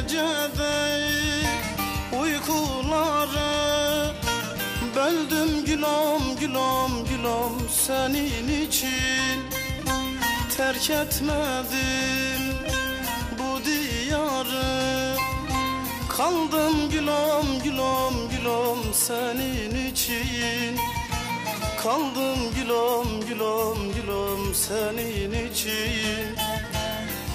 gecede uykuları Böldüm gülüm gülüm gülüm senin için. Terk etmedim bu diyarı. Kaldım gülüm gülüm gülüm senin için. Kaldım gülüm gülüm gülüm senin için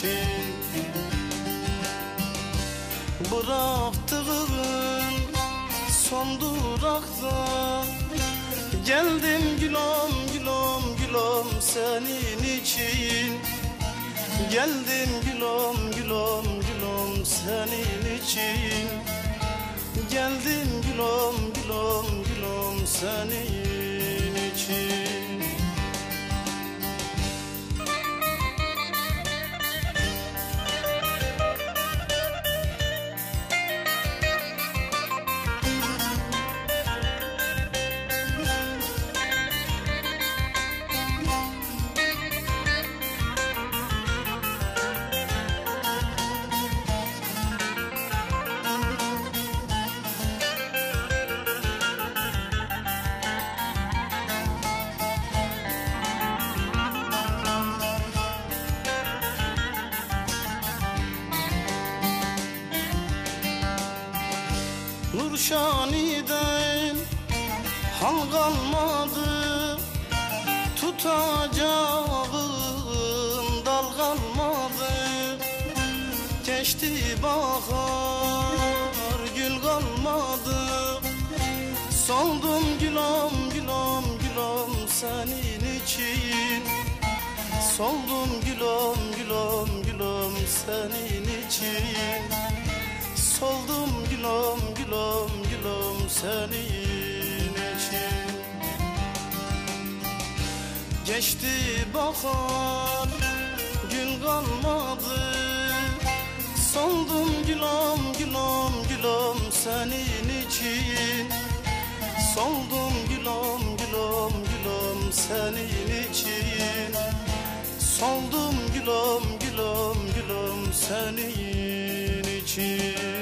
için Bıraktığın son durakta. Geldim gülüm gülüm gülüm senin için. Geldim gülüm gülüm gülüm senin için. Geldim gülüm gülüm gülüm senin Nurşani'den hal kalmadı. Tutacağım dal kalmadı. Geçti bahar gül kalmadı. Soldum gülüm gülüm gülüm senin için. Soldum gülüm gülüm gülüm senin için. Soldum gülüm gülüm gülüm senin için. Geçti bahar gün kalmadı. Soldum gülüm gülüm gülüm senin için. Soldum gülüm gülüm gülüm senin için. Soldum gülüm gülüm gülüm senin için